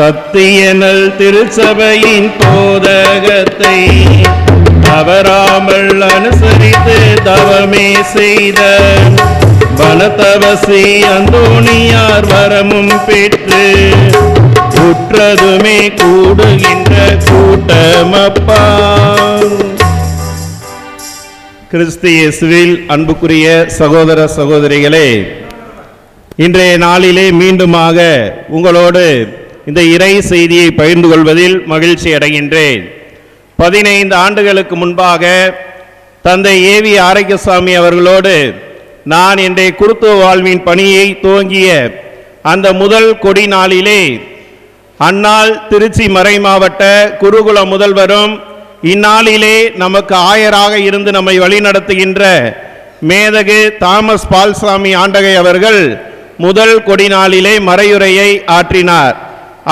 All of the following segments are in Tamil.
சத்தியனல் திருச்சபையின் போதகத்தை தவறாமல் அனுசரித்து தவமே செய்த வனத்தவசி அந்தோணியார் வரமும் பெற்று குற்றதுமே கூடுகின்ற கூட்டமப்பா. கிறிஸ்து இயேசுவில் அன்புக்குரிய சகோதர சகோதரிகளே இன்றைய நாளிலே மீண்டுமாக உங்களோடு இந்த இறை செய்தியை பகிர்ந்து கொள்வதில் மகிழ்ச்சி அடைகின்றேன். பதினைந்து ஆண்டுகளுக்கு முன்பாக தந்தை ஏவி ஆரோக்கியசாமி அவர்களோடு நான் இன்றைய குருத்துவ வாழ்வின் பணியை துவங்கிய அந்த முதல் கொடி நாளிலே அந்நாள் திருச்சி மறை மாவட்ட குருகுல முதல்வரும் இந்நாளிலே நமக்கு ஆயராக இருந்து நம்மை வழிநடத்துகின்ற மேதகு தாமஸ் பால்சாமி ஆண்டகை அவர்கள் முதல் கொடி நாளிலே மறையுரையை ஆற்றினார்.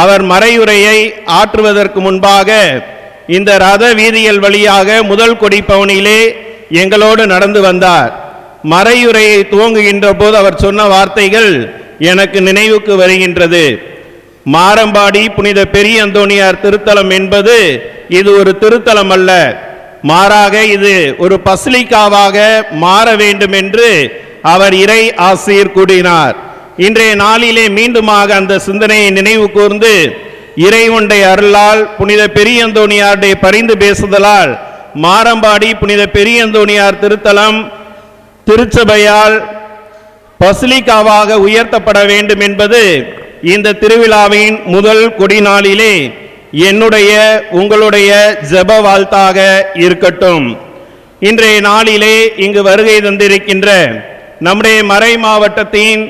அவர் மறையுரையை ஆற்றுவதற்கு முன்பாக இந்த ரத வீதியல் வழியாக முதல் கொடி பவனிலே எங்களோடு நடந்து வந்தார். மறையுரையை துவங்குகின்ற போது அவர் சொன்ன வார்த்தைகள் எனக்கு நினைவுக்கு வருகின்றது. மாரம்பாடி புனித பெரியந்தோனியார் திருத்தலம் என்பது இது ஒரு திருத்தலம் அல்ல. மாறாக இது ஒரு பஸ்லிக்காவாக மாற வேண்டும் என்று அவர் இறை ஆசிரியர் கூறினார். இன்றைய நாளிலே மீண்டுமாக அந்த சிந்தனையை நினைவு கூர்ந்து இறைவனுடைய அருளால் புனித பெரியந்தோணியாருடைய பரிந்து பேசுதலால் மாரம்பாடி புனித பெரியந்தோணியார் திருத்தலம் திருச்சபையால் பசிலிக்காவாக உயர்த்தப்பட வேண்டும் என்பது இந்த திருவிழாவின் முதல் கொடி நாளிலே என்னுடைய உங்களுடைய ஜெப வாழ்த்தாக இருக்கட்டும். இன்றைய நாளிலே இங்கு வருகை தந்திருக்கின்ற நம்முடைய மறை மாவட்டத்தின்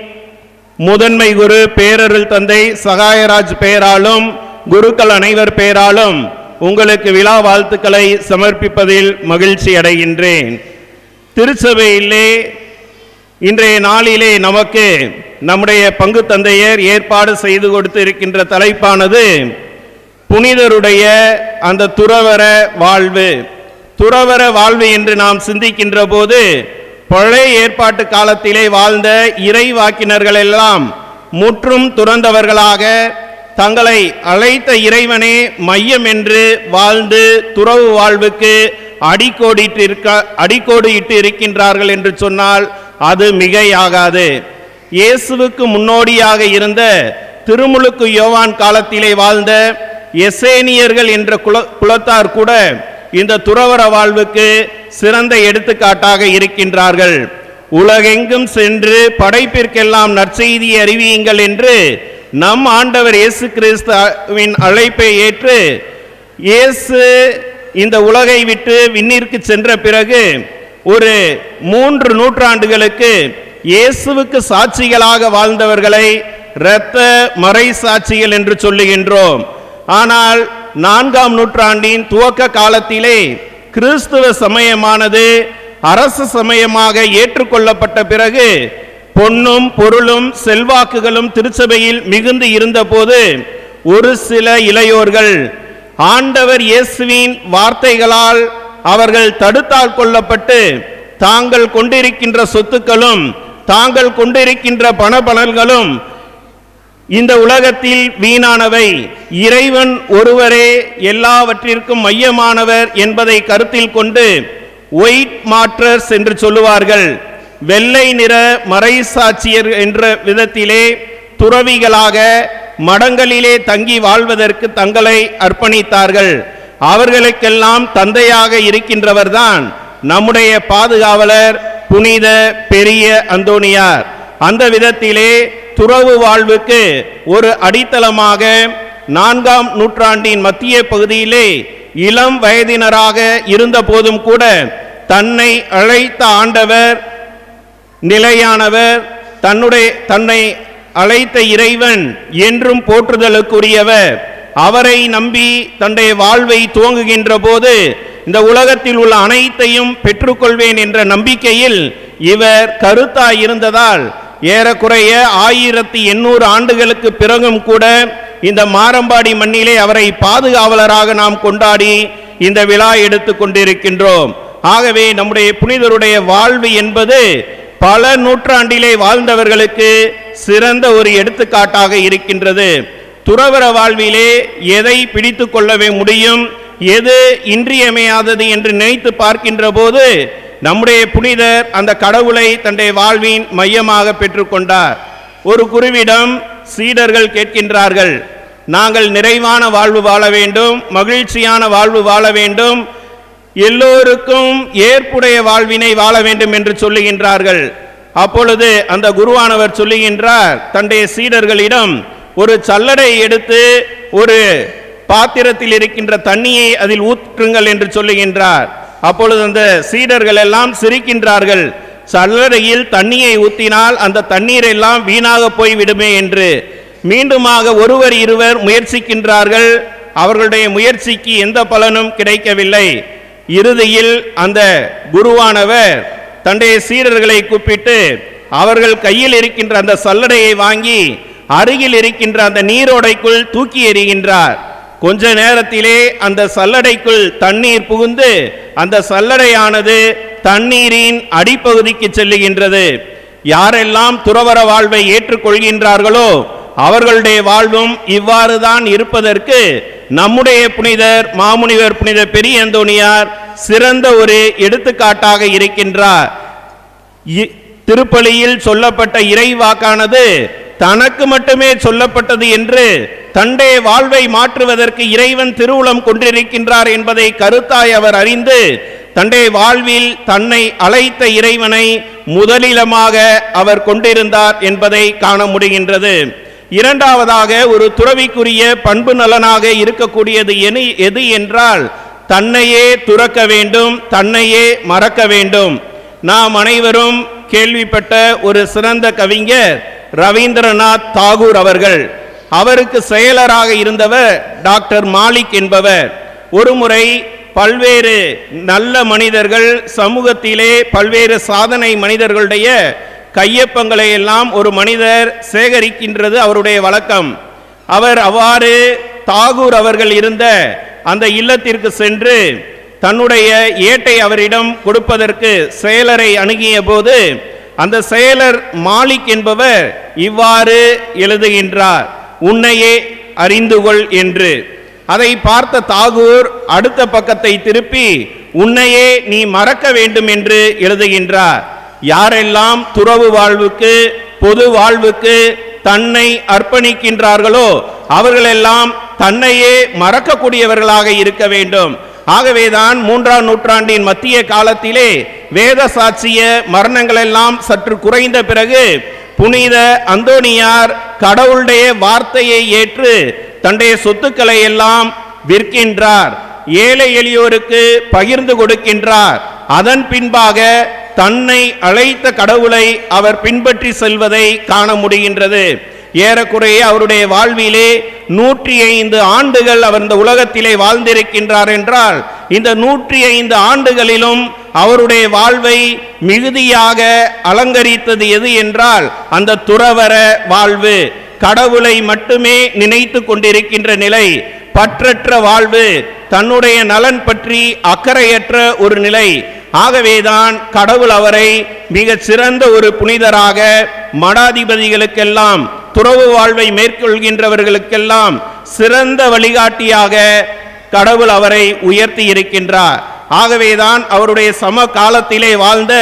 முதன்மை குரு பேரருள் தந்தை சகாயராஜ் பெயராலும் குருக்கள் அனைவர் பெயராலும் உங்களுக்கு விழா வாழ்த்துக்களை சமர்ப்பிப்பதில் மகிழ்ச்சி அடைகின்றேன். திருச்சபையிலே இன்றைய நாளிலே நமக்கு நம்முடைய பங்கு தந்தையர் ஏற்பாடு செய்து கொடுத்து இருக்கின்ற தலைப்பானது புனிதருடைய அந்த துறவர வாழ்வு. துறவர வாழ்வு என்று நாம் சிந்திக்கின்ற போது பழைய ஏற்பாட்டு காலத்திலே வாழ்ந்த இறை வாக்கினர்கள் எல்லாம் முற்றும் துறந்தவர்களாக தங்களை அழைத்த இறைவனே மையம் என்று வாழ்ந்து துறவு வாழ்வுக்கு அடிக்கோடிட்டு இருக்க அடிக்கோடு இருக்கின்றார்கள் என்று சொன்னால் அது மிகையாகாது. இயேசுவுக்கு முன்னோடியாக இருந்த திருமுழுக்கு யோவான் காலத்திலே வாழ்ந்த எசேனியர்கள் என்ற குல குலத்தார் கூட இந்த துறவர வாழ்வுக்கு சிறந்த எடுத்துக்காட்டாக இருக்கின்றார்கள். உலகெங்கும் சென்று படைப்பிற்கெல்லாம் நற்செய்தி அறிவியுங்கள் என்று நம் ஆண்டவர் இயேசு கிறிஸ்துவின் அழைப்பை ஏற்று இயேசு இந்த உலகை விட்டு விண்ணிற்கு சென்ற பிறகு ஒரு மூன்று நூற்றாண்டுகளுக்கு இயேசுவுக்கு சாட்சிகளாக வாழ்ந்தவர்களை இரத்த மறை சாட்சிகள் என்று சொல்லுகின்றோம். ஆனால் நான்காம் நூற்றாண்டின் துவக்க காலத்திலே கிறிஸ்துவ சமயமானது அரசு சமயமாக ஏற்றுக்கொள்ளப்பட்ட பிறகு பொன்னும் பொருளும் செல்வாக்குகளும் திருச்சபையில் மிகுந்து இருந்தபோது ஒரு சில இளையோர்கள் ஆண்டவர் இயேசுவின் வார்த்தைகளால் அவர்கள் தடுத்தால் கொள்ளப்பட்டு தாங்கள் கொண்டிருக்கின்ற சொத்துக்களும் தாங்கள் கொண்டிருக்கின்ற பணபலன்களும் இந்த உலகத்தில் வீணானவை. இறைவன் ஒருவரே எல்லாவற்றிற்கும் மையமானவர் என்பதை கருத்தில் கொண்டு ஒயிட் மாற்றர்ஸ் என்று சொல்லுவார்கள். வெள்ளை நிற மறைசாட்சியர் என்ற விதத்திலே துறவிகளாக மடங்களிலே தங்கி வாழ்வதற்கு தங்களை அர்ப்பணித்தார்கள். அவர்களுக்கெல்லாம் தந்தையாக இருக்கின்றவர்தான் நம்முடைய பாதுகாவலர் புனித பெரிய அந்தோனியார் அந்த விதத்திலே துறவு வாழ்வுக்கு ஒரு அடித்தளமாக நான்காம் நூற்றாண்டின் மத்திய பகுதியிலே இளம் வயதினராக இருந்த போதும் கூட தன்னை அழைத்த ஆண்டவர் நிலையானவர் தன்னுடைய தன்னை அழைத்த இறைவன் என்றும் போற்றுதலுக்குரியவர். அவரை நம்பி தன்னுடைய வாழ்வை துவங்குகின்ற போது இந்த உலகத்தில் உள்ள அனைத்தையும் பெற்றுக்கொள்வேன் என்ற நம்பிக்கையில் இவர் கருத்தாய் இருந்ததால் ஏறக்குறைய ஆயிரத்தி எண்ணூறு ஆண்டுகளுக்கு பிறகும் கூட இந்த மாரம்பாடி மண்ணிலே அவரை பாதுகாவலராக நாம் கொண்டாடி இந்த விழா எடுத்து கொண்டிருக்கின்றோம். ஆகவே நம்முடைய புனிதருடைய வாழ்வு என்பது பல நூற்றாண்டிலே வாழ்ந்தவர்களுக்கு சிறந்த ஒரு எடுத்துக்காட்டாக இருக்கின்றது. துறவர வாழ்விலே எதை பிடித்து கொள்ளவே முடியும் எது இன்றியமையாதது என்று நினைத்து பார்க்கின்ற போது நம்முடைய புனிதர் அந்த கடவுளை தன்னுடைய வாழ்வின் மையமாக பெற்றுக்கொண்டார். ஒரு குருவிடம் சீடர்கள் கேட்கின்றார்கள் நாங்கள் நிறைவான வாழ்வு வாழ வேண்டும் மகிழ்ச்சியான வாழ்வு வாழ வேண்டும் எல்லோருக்கும் ஏற்புடைய வாழ்வினை வாழ வேண்டும் என்று சொல்லுகின்றார்கள். அப்பொழுது அந்த குருவானவர் சொல்லுகின்றார் தன்னுடைய சீடர்களிடம் ஒரு சல்லடை எடுத்து ஒரு பாத்திரத்தில் இருக்கின்ற தண்ணியை அதில் ஊற்றுங்கள் என்று சொல்லுகின்றார். அப்பொழுது அந்த சீடர்கள் எல்லாம் சிரிக்கின்றார்கள். சல்லடையில் தண்ணியை ஊற்றினால் அந்த தண்ணீர் எல்லாம் வீணாக போய் விடுமே என்று. மீண்டுமாக ஒருவர் இருவர் முயற்சிக்கின்றார்கள். அவர்களுடைய முயற்சிக்கு எந்த பலனும் கிடைக்கவில்லை. இறுதியில் அந்த குருவானவர் தன்னுடைய சீடர்களை கூப்பிட்டு அவர்கள் கையில் இருக்கின்ற அந்த சல்லடையை வாங்கி அருகில் இருக்கின்ற அந்த நீரோடைக்குள் தூக்கி எறிகின்றார். கொஞ்ச நேரத்திலே அந்த சல்லடைக்குள் தண்ணீர் புகுந்து அந்த சல்லடையானது தண்ணீரின் அடிப்பகுதிக்கு செல்லுகின்றது. யாரெல்லாம் துறவற வாழ்வை ஏற்றுக்கொள்கின்றார்களோ அவர்களுடைய வாழ்வும் இவ்வாறு தான் இருப்பதற்கு நம்முடைய புனிதர் மாமுனிவர் புனித பெரியந்தோனியார் சிறந்த ஒரு எடுத்துக்காட்டாக இருக்கின்றார். இ- திருப்பலியில் சொல்லப்பட்ட இறைவாக்கானது தனக்கு மட்டுமே சொல்லப்பட்டது என்று தண்டே வாழ்வை மாற்றுவதற்கு இறைவன் திருவுளம் கொண்டிருக்கின்றார் என்பதை கருத்தாய் அவர் அறிந்து தண்டே வாழ்வில் தன்னை அழைத்த இறைவனை முதலிலமாக அவர் கொண்டிருந்தார் என்பதை காண முடிகின்றது. இரண்டாவதாக ஒரு துறவிக்குரிய பண்பு நலனாக இருக்கக்கூடியது எனி- எது என்றால் தன்னையே துறக்க வேண்டும் தன்னையே மறக்க வேண்டும். நாம் அனைவரும் கேள்விப்பட்ட ஒரு சிறந்த கவிஞர் ரவீந்திரநாத் தாகூர் அவர்கள். அவருக்கு செயலராக இருந்தவர் டாக்டர் மாலிக் என்பவர். ஒருமுறை பல்வேறு நல்ல மனிதர்கள் சமூகத்திலே பல்வேறு சாதனை மனிதர்களுடைய கையொப்பங்களை எல்லாம் ஒரு மனிதர் சேகரிக்கின்றது அவருடைய வழக்கம். அவர் அவ்வாறு தாகூர் அவர்கள் இருந்த அந்த இல்லத்திற்கு சென்று தன்னுடைய ஏட்டை அவரிடம் கொடுப்பதற்கு செயலரை அணுகிய போது அந்த செயலர் மாலிக் என்பவர் இவ்வாறு எழுதுகின்றார். உன்னையே அறிந்து கொள் என்று. அதை பார்த்த தாகூர் அடுத்த பக்கத்தை திருப்பி உன்னையே நீ மறக்க வேண்டும் என்று எழுதுகின்றார். யாரெல்லாம் துறவு வாழ்வுக்கு பொது வாழ்வுக்கு தன்னை அர்ப்பணிக்கின்றார்களோ அவர்களெல்லாம் தன்னையே மறக்கக்கூடியவர்களாக இருக்க வேண்டும். ஆகவேதான் மூன்றாம் நூற்றாண்டின் மத்திய காலத்திலே வேத சாட்சிய மரணங்கள் எல்லாம் சற்று குறைந்த பிறகு புனித அந்தோனியார் கடவுளுடைய வார்த்தையை ஏற்று தன்னுடைய சொத்துக்களை எல்லாம் விற்கின்றார். ஏழை எளியோருக்கு பகிர்ந்து கொடுக்கின்றார். அதன் பின்பாக தன்னை அழைத்த கடவுளை அவர் பின்பற்றி செல்வதை காண முடிகின்றது. ஏறக்குறைய அவருடைய வாழ்விலே நூற்றி ஐந்து ஆண்டுகள் அவர் இந்த உலகத்திலே வாழ்ந்திருக்கின்றார் என்றால் இந்த நூற்றி ஐந்து ஆண்டுகளிலும் அவருடைய வாழ்வை மிகுதியாக அலங்கரித்தது எது என்றால் அந்த துறவற வாழ்வு. கடவுளை மட்டுமே நினைத்து கொண்டிருக்கின்ற நிலை பற்றற்ற வாழ்வு தன்னுடைய நலன் பற்றி அக்கறையற்ற ஒரு நிலை. ஆகவேதான் கடவுள் அவரை மிக சிறந்த ஒரு புனிதராக மடாதிபதிகளுக்கெல்லாம் துறவு வாழ்வை மேற்கொள்கின்றவர்களுக்கெல்லாம் சிறந்த வழிகாட்டியாக கடவுள் அவரை உயர்த்தி இருக்கின்றார். ஆகவேதான் அவருடைய சம காலத்திலே வாழ்ந்த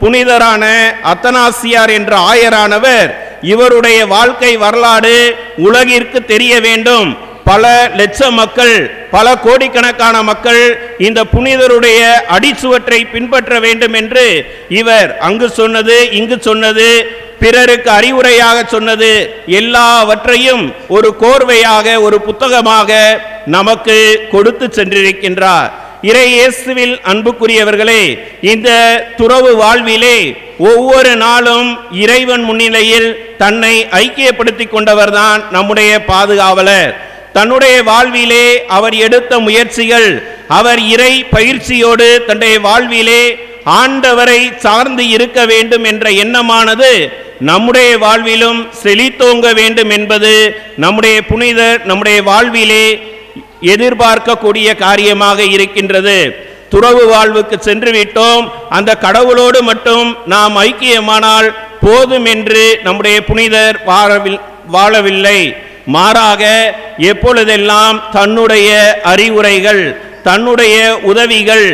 புனிதரான அத்தனாசியார் என்ற ஆயரானவர் இவருடைய வாழ்க்கை வரலாறு உலகிற்கு தெரிய வேண்டும். பல லட்ச மக்கள் பல கோடிக்கணக்கான மக்கள் இந்த புனிதருடைய அடிச்சுவற்றை பின்பற்ற வேண்டும் என்று இவர் அங்கு சொன்னது இங்கு சொன்னது பிறருக்கு அறிவுரையாக சொன்னது எல்லாவற்றையும் ஒரு கோர்வையாக ஒரு புத்தகமாக நமக்கு கொடுத்து சென்றிருக்கின்றார். இறை இயேசுவில் அன்புக்குரியவர்களே இந்த துறவு வாழ்விலே ஒவ்வொரு நாளும் இறைவன் முன்னிலையில் தன்னை ஐக்கியப்படுத்தி கொண்டவர்தான் நம்முடைய பாதுகாவலர். தன்னுடைய வாழ்விலே அவர் எடுத்த முயற்சிகள் அவர் இறை பயிற்சியோடு தன்னுடைய வாழ்விலே ஆண்டவரை சார்ந்து இருக்க வேண்டும் என்ற எண்ணமானது நம்முடைய வாழ்விலும் செழித்தோங்க வேண்டும் என்பது நம்முடைய புனிதர் நம்முடைய வாழ்விலே எதிர்பார்க்கக்கூடிய காரியமாக இருக்கின்றது. துறவு வாழ்வுக்கு சென்று விட்டோம் அந்த கடவுளோடு மட்டும் நாம் ஐக்கியமானால் போதும் என்று நம்முடைய புனிதர் வாழவில் வாழவில்லை. மாறாக எப்பொழுதெல்லாம் தன்னுடைய அறிவுரைகள் தன்னுடைய உதவிகள்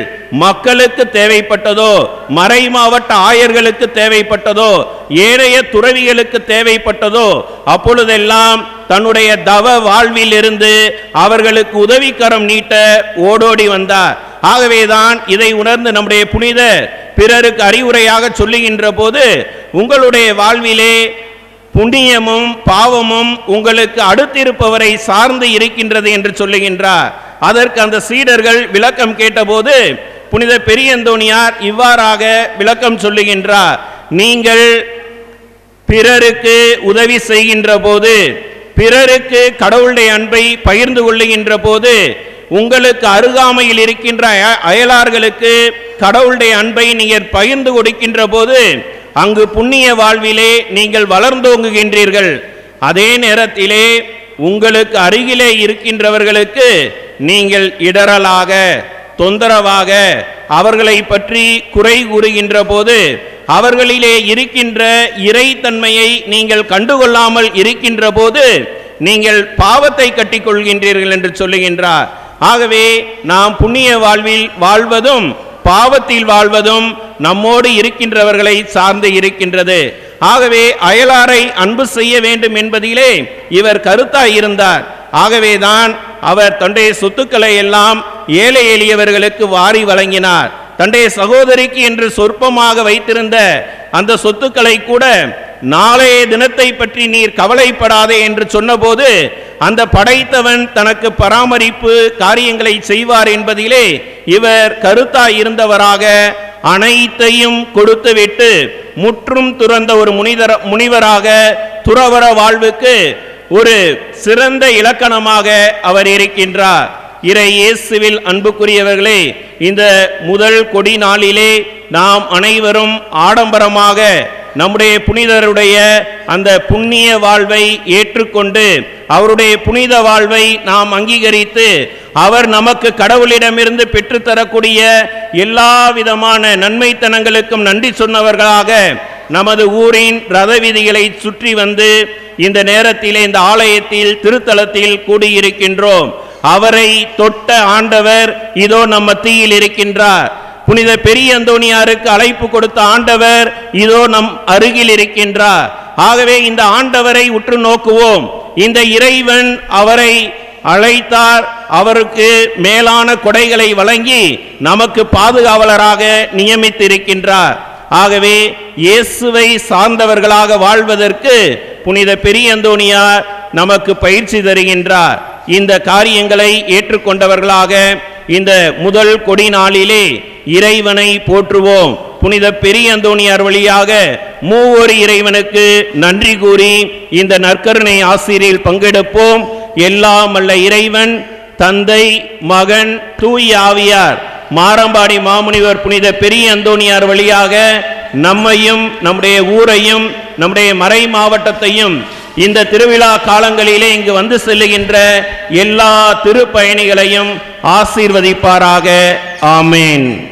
மக்களுக்கு தேவைப்பட்டதோ மறை மாவட்ட ஆயர்களுக்கு தேவைப்பட்டதோ ஏனைய துறவிகளுக்கு தேவைப்பட்டதோ அப்பொழுதெல்லாம் தன்னுடைய தவ வாழ்வில் இருந்து அவர்களுக்கு உதவிக்கரம் நீட்ட ஓடோடி வந்தார். ஆகவேதான் இதை உணர்ந்து நம்முடைய புனித பிறருக்கு அறிவுரையாக சொல்லுகின்ற போது உங்களுடைய வாழ்விலே புண்ணியமும் பாவமும் உங்களுக்கு அடுத்திருப்பவரை சார்ந்து இருக்கின்றது என்று சொல்லுகின்றார். அதற்கு அந்த சீடர்கள் விளக்கம் கேட்டபோது புனித பெரியந்தோணியார் இவ்வாறாக விளக்கம் சொல்லுகின்றார். நீங்கள் பிறருக்கு உதவி செய்கின்ற போது பிறருக்கு கடவுளுடைய அன்பை பகிர்ந்து கொள்ளுகின்ற போது உங்களுக்கு அருகாமையில் இருக்கின்ற அய- அயலார்களுக்கு கடவுளுடைய அன்பை நீங்கள் பகிர்ந்து கொடுக்கின்ற போது அங்கு புண்ணிய வாழ்விலே நீங்கள் வளர்ந்தோங்குகின்றீர்கள். அதே நேரத்திலே உங்களுக்கு அருகிலே இருக்கின்றவர்களுக்கு நீங்கள் இடரலாக தொந்தரவாக அவர்களை பற்றி குறை கூறுகின்ற போது அவர்களிலே இருக்கின்ற இறைத்தன்மையை நீங்கள் கண்டுகொள்ளாமல் இருக்கின்ற போது நீங்கள் பாவத்தை கட்டிக்கொள்கின்றீர்கள் என்று சொல்லுகின்றார். ஆகவே நாம் புண்ணிய வாழ்வில் வாழ்வதும் பாவத்தில் வாழ்வதும் நம்மோடு இருக்கின்றவர்களை சார்ந்து இருக்கின்றது. ஆகவே அயலாரை அன்பு செய்ய வேண்டும் என்பதிலே இவர் கருத்தாய் இருந்தார் ஆகவேதான் அவர் தன்னுடைய சொத்துக்களை எல்லாம் ஏழை எளியவர்களுக்கு வாரி வழங்கினார். தன்னுடைய சகோதரிக்கு என்று சொற்பமாக வைத்திருந்த அந்த சொத்துக்களை கூட நாளைய தினத்தை பற்றி நீர் கவலைப்படாதே என்று சொன்னபோது அந்த படைத்தவன் தனக்கு பராமரிப்பு காரியங்களை செய்வார் என்பதிலே இவர் கருத்தாய் இருந்தவராக அனைத்தையும் கொடுத்துவிட்டு முற்றும் துறந்த ஒரு முனிதர முனிவராக துறவர வாழ்வுக்கு ஒரு சிறந்த இலக்கணமாக அவர் இருக்கின்றார். இறை இயேசுவில் அன்புக்குரியவர்களே இந்த முதல் கொடி நாளிலே நாம் அனைவரும் ஆடம்பரமாக நம்முடைய புனிதருடைய அந்த புண்ணிய வாழ்வை ஏற்றுக்கொண்டு அவருடைய புனித வாழ்வை நாம் அங்கீகரித்து அவர் நமக்கு கடவுளிடமிருந்து பெற்றுத்தரக்கூடிய எல்லா விதமான நன்மைத்தனங்களுக்கும் நன்றி சொன்னவர்களாக நமது ஊரின் ரத விதிகளை சுற்றி வந்து இந்த நேரத்திலே இந்த ஆலயத்தில் திருத்தலத்தில் கூடியிருக்கின்றோம். அவரை தொட்ட ஆண்டவர் இதோ நம் மத்தியில் இருக்கின்றார். புனித பெரிய அந்தோணியாருக்கு அழைப்பு கொடுத்த ஆண்டவர் இதோ நம் அருகில் இருக்கின்றார். ஆகவே இந்த ஆண்டவரை உற்று நோக்குவோம். இந்த இறைவன் அவரை அழைத்தார். அவருக்கு மேலான கொடைகளை வழங்கி நமக்கு பாதுகாவலராக நியமித்திருக்கின்றார். ஆகவே இயேசுவை சார்ந்தவர்களாக வாழ்வதற்கு புனித பெரியந்தோனியார் நமக்கு பயிற்சி தருகின்றார். இந்த காரியங்களை ஏற்றுக்கொண்டவர்களாக இந்த முதல் கொடி நாளிலே இறைவனை போற்றுவோம். புனித பெரியந்தோணியார் வழியாக மூவொரு இறைவனுக்கு நன்றி கூறி இந்த நற்கருணை ஆசிரியில் பங்கெடுப்போம். எல்லாம் அல்ல இறைவன் தந்தை மகன் தூய் ஆவியார் மாரம்பாடி மாமுனிவர் புனித பெரிய அந்தோணியார் வழியாக நம்மையும் நம்முடைய ஊரையும் நம்முடைய மறை மாவட்டத்தையும் இந்த திருவிழா காலங்களிலே இங்கு வந்து செல்லுகின்ற எல்லா திருப்பயணிகளையும் ஆசீர்வதிப்பாராக. ஆமேன்.